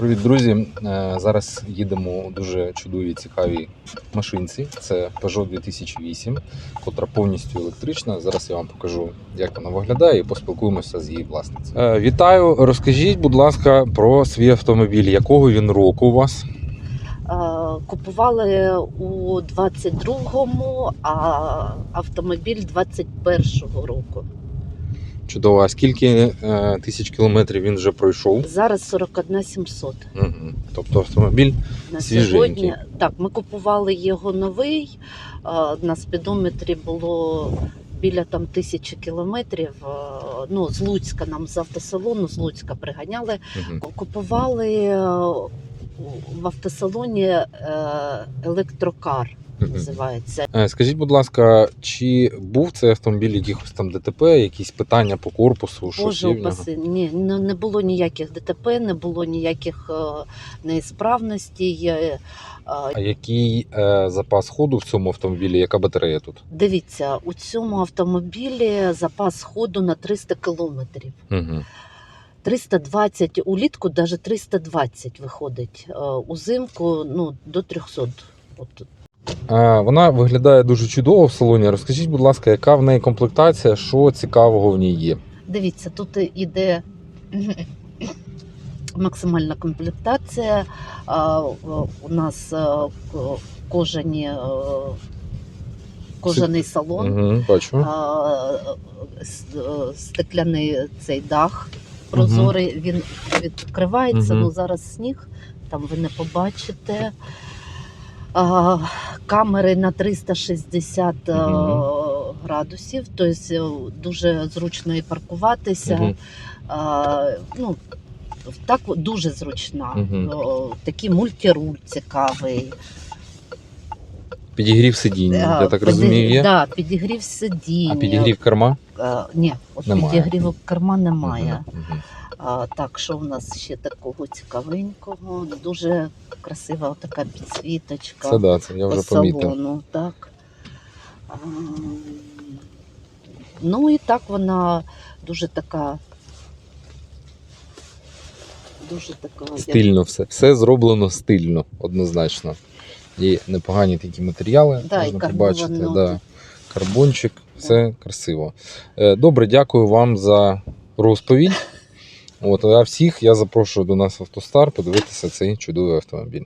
Привіт, друзі! Е, Зараз їдемо у дуже чудовій цікавій машинці. Це Peugeot 2008, котра повністю електрична. Зараз я вам покажу, як вона виглядає, і поспілкуємося з її власницею. Е, Вітаю! Розкажіть, будь ласка, про свій автомобіль. Якого він року у вас? Е, Купували у 22-му, а автомобіль 21-го року. Чудово. А скільки е, тисяч кілометрів він вже пройшов? Зараз 41 700 Угу. Тобто автомобіль на Свіженький. сьогодні. Так, ми купували його новий. е, На спідометрі було біля там тисячі кілометрів. е, Ну, з Луцька нам з автосалону, з Луцька приганяли. Мгм. Купували е, в автосалоні е, електрокар. Називається Е, Скажіть, будь ласка, чи був цей автомобіль якихось там ДТП, якісь питання по корпусу, щось Боже в упаси, ні, не, не було ніяких ДТП, не було ніяких е, неісправностей. А який е, запас ходу в цьому автомобілі? Яка батарея тут? Дивіться, у цьому автомобілі запас ходу на 300 кілометрів. Угу. 320 улітку, навіть 320 виходить. Е, Узимку ну, до 300. От. Е, вона виглядає дуже чудово в салоні. Розкажіть, будь ласка, яка в неї комплектація, що цікавого в ній є? Дивіться, тут іде максимальна комплектація. У нас е, к- кожані, е, кожаний салон, Угу, бачу. стекляний цей дах прозорий, він відкривається. Мгм. Ну зараз сніг, там ви не побачите. А, камери на 360 е, Мгм. градусів, тобто дуже зручно і паркуватися. Мгм. А, ну, так дуже зручна. Мгм. О, Такий мультируль цікавий. Підігрів сидінь, я так розумію, є. Да, підігрів сидіння. А підігрів керма? А, ні, от Немає. підігріву керма немає. Мгм, мгм. А, так, що в нас ще такого цікавенького? Дуже красива така підсвіточка Це да, це я по вже помітив. салону. Так. А, ну і так вона дуже така. Дуже така. як- Стильно все. Все зроблено стильно, однозначно. І непогані такі матеріали, Да, можна і побачити. Да. Карбончик, все красиво. Е, Добре, дякую вам за розповідь. От, а всіх я запрошую до нас в автостар подивитися цей чудовий автомобіль.